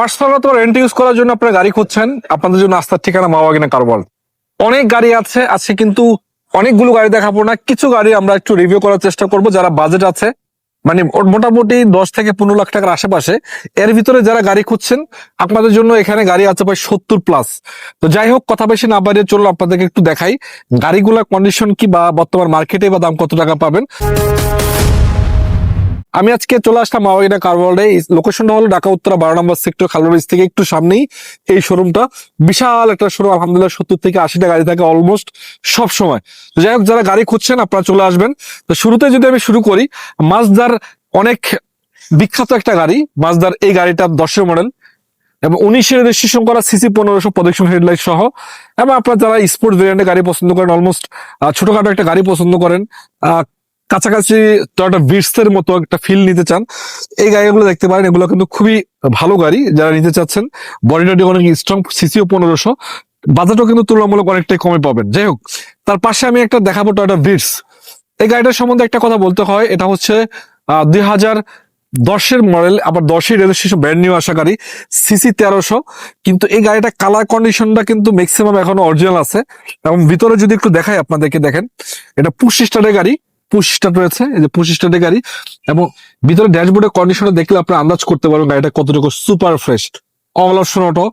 Personal অথবা rent use করার জন্য আপনারা গাড়ি খুঁজছেন, আপনাদের জন্য আস্থার ঠিকানা মাওয়াগিনা কারওয়াল অনেক গাড়ি আছে আছে কিন্তু অনেকগুলো গাড়ি দেখাবো না, কিছু গাড়ি আমরা একটু রিভিউ করার চেষ্টা করব, যারা বাজেট আছে মানে মোটামুটি দশ থেকে পনেরো লাখ টাকার আশেপাশে, এর ভিতরে যারা গাড়ি খুঁজছেন, আপনাদের জন্য এখানে গাড়ি আছে প্রায় সত্তর প্লাস তো যাই হোক, কথা বেশি না বাড়িয়ে চলুন, আপনাদেরকে একটু দেখাই, গাড়িগুলোর কন্ডিশন কি বা বর্তমান মার্কেটে বা দাম কত টাকা পাবেন। আমি আজকে চলে আসলাম মাওয়াইনা কারওয়ার্ল্ডে লোকেশনটা হলো ঢাকা উত্তরা, বারো নম্বর সেক্টর খালবাড়ি থেকে একটু সামনেই এই শোরুমটা বিশাল একটা শোরুম আলহামদুলিল্লাহ সত্তর থেকে আশিটা গাড়ি থাকে অলমোস্ট সব সময়। যাই হোক, যারা গাড়ি খুঁজছেন, আপনারা চলে আসবেন। তো শুরুতে যদি আমি শুরু করি মাজদার অনেক বিখ্যাত একটা গাড়ি মাজদার এই গাড়িটা দশের মডেল এবং উনিশের রেজিস্ট্রেশন করা সিসি পনেরোশো প্রদক্ষিণ হেডলাইট সহ। এবং আপনারা যারা স্পোর্টস ভেরিয়েন্টের গাড়ি পছন্দ করেন অলমোস্ট ছোটখাটো একটা গাড়ি পছন্দ করেন কাছাকাছি টয়টা বিটসের মতো একটা ফিল নিতে চান, এই গাড়িগুলো দেখতে পারেন। এগুলো কিন্তু খুবই ভালো গাড়ি যারা নিতে চাচ্ছেন। বডিটা অনেক স্ট্রং সিসিও পনেরোশো। বাজারটাও কিন্তু তুলনামূলক অনেকটাই কমে পাবেন। যাই হোক, তার পাশে আমি একটা দেখাবো টয়টা বিটস এই গাড়িটার সম্বন্ধে একটা কথা বলতে হয়। এটা হচ্ছে দুই হাজার দশের মডেল আবার দশের রেজিস্ট্রেশন ব্র্যান্ড নিউ আসা গাড়ি সিসি তেরোশো। কিন্তু এই গাড়িটা কালার কন্ডিশনটা কিন্তু ম্যাক্সিমাম এখনও অরিজিনাল আছে। এবং ভিতরে যদি একটু দেখাই আপনাদেরকে, দেখেন, এটা পুশ স্টারের গাড়ি। স্টার রয়েছে, এই যে স্টারের গাড়ি, এবং ভিতরে ড্যাশবোর্ডের কন্ডিশনটা দেখলে আপনারা আন্দাজ করতে পারবেন গাড়িটা কতটুকু সুপার ফ্রেশ অল অটো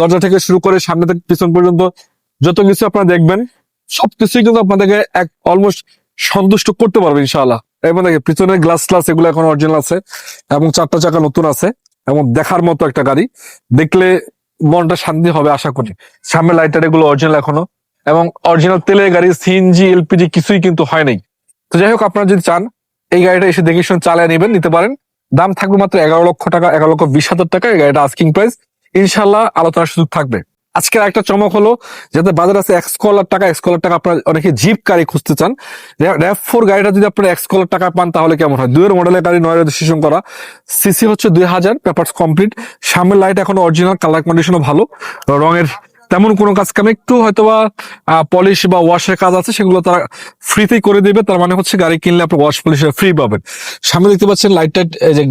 দরজা থেকে শুরু করে সামনে থেকে পিছন পর্যন্ত যত কিছু আপনারা দেখবেন, সবকিছুই কিন্তু আপনাদেরকে এক অলমোস্ট সন্তুষ্ট করতে পারবে ইনশাআল্লাহ। এবং দেখে পিছনের গ্লাস গ্লাস এগুলো এখন অরিজিনাল আছে, এবং চারটা চাকা নতুন আছে, এবং দেখার মতো একটা গাড়ি। দেখলে মনটা শান্তি হবে আশা করি। সামনে লাইটার এগুলো অরিজিনাল এখনও, এবং অরিজিনাল তেলের গাড়ি সিএনজি এলপিজি কিছুই কিন্তু হয় নাই। তো যাই হোক, আপনারা যদি চান, এই গাড়িটা এসে দেখে শুনে চালিয়ে নেবেন, নিতে পারেন। দাম থাকবে মাত্র এগারো লক্ষ টাকা, এগারো লক্ষ বিশ হাজার টাকা, এই গাড়িটা আস্কিং প্রাইস ইনশাল্লাহ আলোচনার সুযোগ থাকবে। আজকের একটা চমক হলো যাতে বাজার আছে এক্স কলার টাকা এক্স কলার টাকা আপনার অনেকে জিপ গাড়ি খুঁজতে চান। র্যাপ ফোর গাড়িটা যদি আপনারা এক্স কলার টাকা পান, তাহলে কেমন হয়? দুয়ের মডেলের গাড়ি নয় রেজিস্ট্রেশন করা। সিসি হচ্ছে দুই হাজার পেপার কমপ্লিট সামনের লাইট এখন অরিজিনাল কালার কন্ডিশনও ভালো। রঙের তেমন কোনো কাজ কামে একটু হয়তোবা পলিশ বা ওয়াশের কাজ আছে, সেগুলো তারা ফ্রিতেই করে দিবে। তার মানে হচ্ছে গাড়ি কিনলে আপনি ওয়াশ পলিশ ফ্রি পাবেন। সামনে দেখতে পাচ্ছেন লাইটটা যে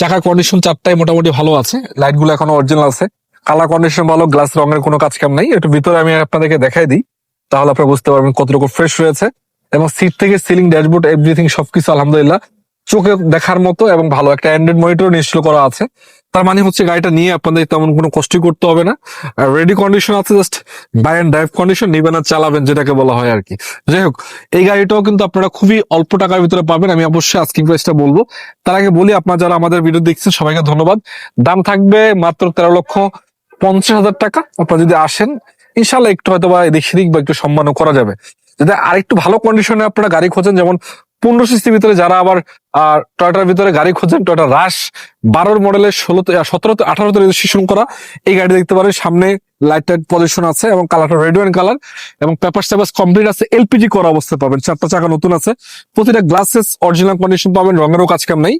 চাকার কন্ডিশন চারটায় মোটামুটি ভালো আছে। লাইটগুলো এখন অরিজিনাল আছে। কালার কন্ডিশন ভালো গ্লাস রঙের কোনো কাজ কাম নাই। একটু ভিতরে আমি আপনাদেরকে দেখাই দিই, তাহলে আপনারা বুঝতে পারবেন কতটুকু ফ্রেশ রয়েছে। এবং সিট থেকে সিলিং ড্যাশবোর্ড এভরিথিং সবকিছু আলহামদুলিল্লাহ চোখে দেখার মতো এবং ভালো। একটা অ্যান্ড্রয়েড মনিটর ইনস্টল করা আছে। তার মানে হচ্ছে গাড়িটা নিয়ে আপনাদের তেমন কোনো কষ্টই করতে হবে না। রেডি কন্ডিশন আছে just buy and drive condition নিবেন আর চালাবেন, যেটাকে বলা হয় আর কি যাই হোক, এই গাড়িটাও কিন্তু আপনারা খুবই অল্প টাকার ভিতরে পাবেন, আমি অবশ্যই আস্কিং প্রাইসটা বলব। তার আগে বলি, আপনারা যারা আমাদের ভিডিও দেখছেন, সবাইকে ধন্যবাদ। দাম থাকবে মাত্র তেরো লক্ষ পঞ্চাশ হাজার টাকা। আপনারা যদি আসেন ইনশাল্লাহ একটু হয়তো বা এদিক সেদিক বা একটু সম্মানও করা যাবে। যদি আরেকটু ভালো কন্ডিশনে আপনারা গাড়ি খোঁজেন, যেমন পনেরো সিসির ভিতরে যারা আবার টয়টার ভিতরে গাড়ি খোঁজেন টয়টা রাশ বারোর মডেলের ষোলোতে সতেরোতে, আঠারোতে রেজিস্ট্রেশন করা। এই গাড়ি দেখতে পারেন, সামনে লাইট টাইট পজিশন আছে এবং কালারটা রেড ওয়ান কালার এবং পেপার স্যাপাস কমপ্লিট আছে এলপিজি করা অবস্থায় পাবেন। চারটা চাকা নতুন আছে। প্রতিটা গ্লাসেস অরিজিনাল কন্ডিশন পাবেন, রঙেরও কাজ কাম নাই।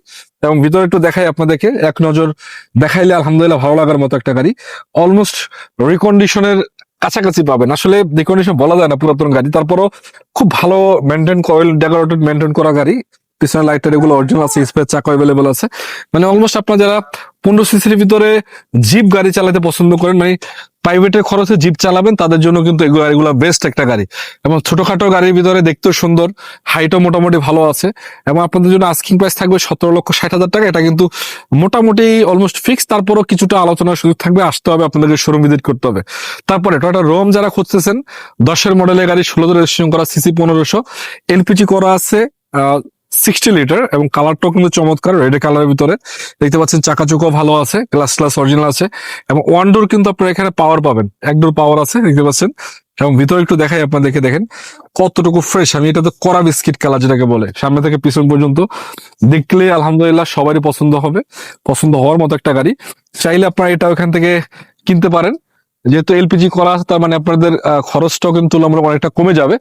এবং ভিতরে একটু দেখাই আপনাদেরকে, এক নজর দেখাইলে আলহামদুলিল্লাহ ভালো লাগার মতো একটা গাড়ি। অলমোস্ট রিকন্ডিশনের কাছাকাছি পাবেন। আসলে রিকন্ডিশন বলা যায় না পুরাতন গাড়ি। তারপরও খুব ভালো মেনটেন কয়েল ডেকোরেটেড মেনটেন করা গাড়ি। পিছনে লাইটার এগুলো অরিজিনাল আছে স্পেস চাকা অ্যাভেলেবল আছে। মানে অলমোস্ট আপনার যারা পনেরো সিসির ভিতরে জিপ গাড়ি চালাতে পছন্দ করেন মানে প্রাইভেটের খরচে জিপ চালাবেন, তাদের জন্য কিন্তু এগুলো গাড়িগুলো বেস্ট একটা গাড়ি। এবং ছোটখাটো গাড়ির ভিতরে দেখতেও সুন্দর হাইটও মোটামুটি ভালো আছে। এবং আপনাদের জন্য আস্কিং প্রাইস থাকবে সতেরো লক্ষ ষাট হাজার টাকা। এটা কিন্তু মোটামুটি অলমোস্ট ফিক্স তারপরও কিছুটা আলোচনার সুযোগ থাকবে, আসতে হবে, আপনাদেরকে শোরুম ভিজিট করতে হবে। তারপরে টয়টা রোম যারা খুঁজতেছেন, দশের মডেলের গাড়ি ষোলোতে রেজিস্ট্রেশন করা সিসি পনেরোশো। এলপিজি করা আছে সিক্সটি লিটার এবং কালারটাও কিন্তু চমৎকার রেড কালারের ভিতরে। দেখতে পাচ্ছেন চাকা চুকো ভালো আছে গ্লাস গ্লাস অরিজিনাল আছে। এবং ওয়ান ডোর কিন্তু আপনারা এখানে পাওয়ার পাবেন, এক ডোর পাওয়ার আছে, দেখতে পাচ্ছেন। এবং ভিতরে একটু দেখাই, আপনাদেরকে দেখেন, কতটুকু ফ্রেশ আমি এটা তো কড়া বিস্কিট কালার যেটাকে বলে, সামনে থেকে পিছন পর্যন্ত। দেখলে আলহামদুলিল্লাহ সবারই পছন্দ হবে, পছন্দ হওয়ার মতো একটা গাড়ি। চাইলে আপনারা এটা ওখান থেকে কিনতে পারেন। যেহেতু এলপিজি করা আছে, তার মানে আপনাদের খরচটাও কিন্তু আমরা অনেকটা কমে যাবে।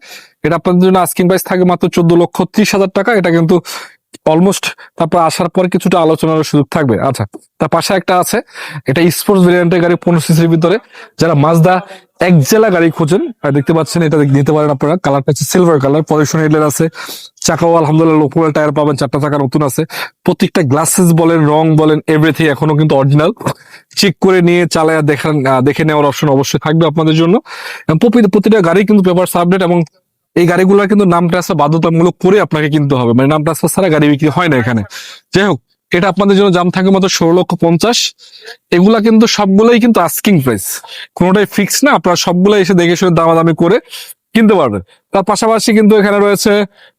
এটা আপনাদের জন্য আস্কিং প্রাইস থাকে মাত্র চোদ্দ লক্ষ ত্রিশ হাজার টাকা। এটা কিন্তু অলমোস্ট তারপর আসার পর কিছুটা আলোচনার সুযোগ থাকবে। আচ্ছা তার পাশে একটা আছে। এটা স্পোর্টস ভেরিয়েন্টের গাড়ি পনেরো সিসির ভিতরে। যারা মাজদা এক জেলা গাড়ি খোঁজেন। দেখতে পাচ্ছেন, এটা নিতে পারেন আপনারা। কালারটা হচ্ছে সিলভার কালার পলিউশন হেডলাইট আছে চাকাও আলহামদুলিল্লাহ লোকাল টায়ার পাবেন, চারটা চাকা নতুন আছে। প্রত্যেকটা গ্লাসেস বলেন, রং বলেন এভরিথিং এখনও কিন্তু অরিজিনাল চেক করে নিয়ে চালায় দেখান দেখে নেওয়ার অপশন অবশ্যই থাকবে আপনাদের জন্য। প্রতিটা গাড়ি কিন্তু পেপার সাবডেট এবং এই গাড়িগুলোর কিন্তু নাম ট্রান্সফার বাধ্যতামূলক করে আপনাকে কিনতে হবে। মানে নাম ট্রান্সফার ছাড়া গাড়ি বিক্রি হয় না এখানে। যাই হোক এটা আপনাদের জন্য দাম থাকে মাত্র ষোলো লক্ষ পঞ্চাশ। এগুলা কিন্তু সবগুলোই কিন্তু আস্কিং প্রাইস কোনোটাই ফিক্স না, আপনারা সবগুলো এসে দেখে শুনে দামাদামি করে কিনতে পারবেন। তার পাশাপাশি কিন্তু এখানে রয়েছে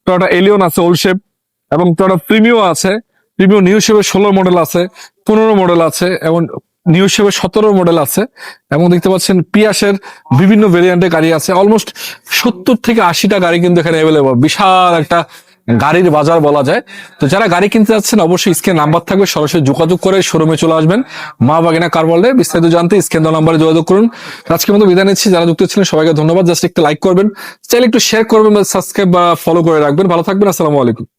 টয়োটা এলিয়ন আছে ওল্ড শেপ এবং টয়োটা প্রিমিও আছে। প্রিমিও নিউ শেপের ষোলো মডেল আছে, পনেরো মডেল আছে, এবং নিউ শেপের সতেরো মডেল আছে। এবং দেখতে পাচ্ছেন পিয়াসের বিভিন্ন ভেরিয়েন্টের গাড়ি আছে। অলমোস্ট সত্তর থেকে আশিটা গাড়ি কিন্তু এখানে অ্যাভেলেবল বিশাল একটা গাড়ির বাজার বলা যায়। তো যারা গাড়ি কিনতে যাচ্ছেন, অবশ্যই স্ক্রিন নাম্বার থাকবে। সরাসরি যোগাযোগ করে শোরুমে চলে আসবেন। মা বাগিনা কার বললে বিস্তারিত জানতে স্ক্রিন নাম্বারে যোগাযোগ করুন। আজকের মতো বিদায় নিচ্ছি। যারা যুক্ত ছিলেন, সবাইকে ধন্যবাদ। জাস্ট একটু লাইক করবেন। চাইলে একটু শেয়ার করবেন বা সাবস্ক্রাইব বা ফলো করে রাখবেন। ভালো থাকবেন। আসসালামু আলাইকুম।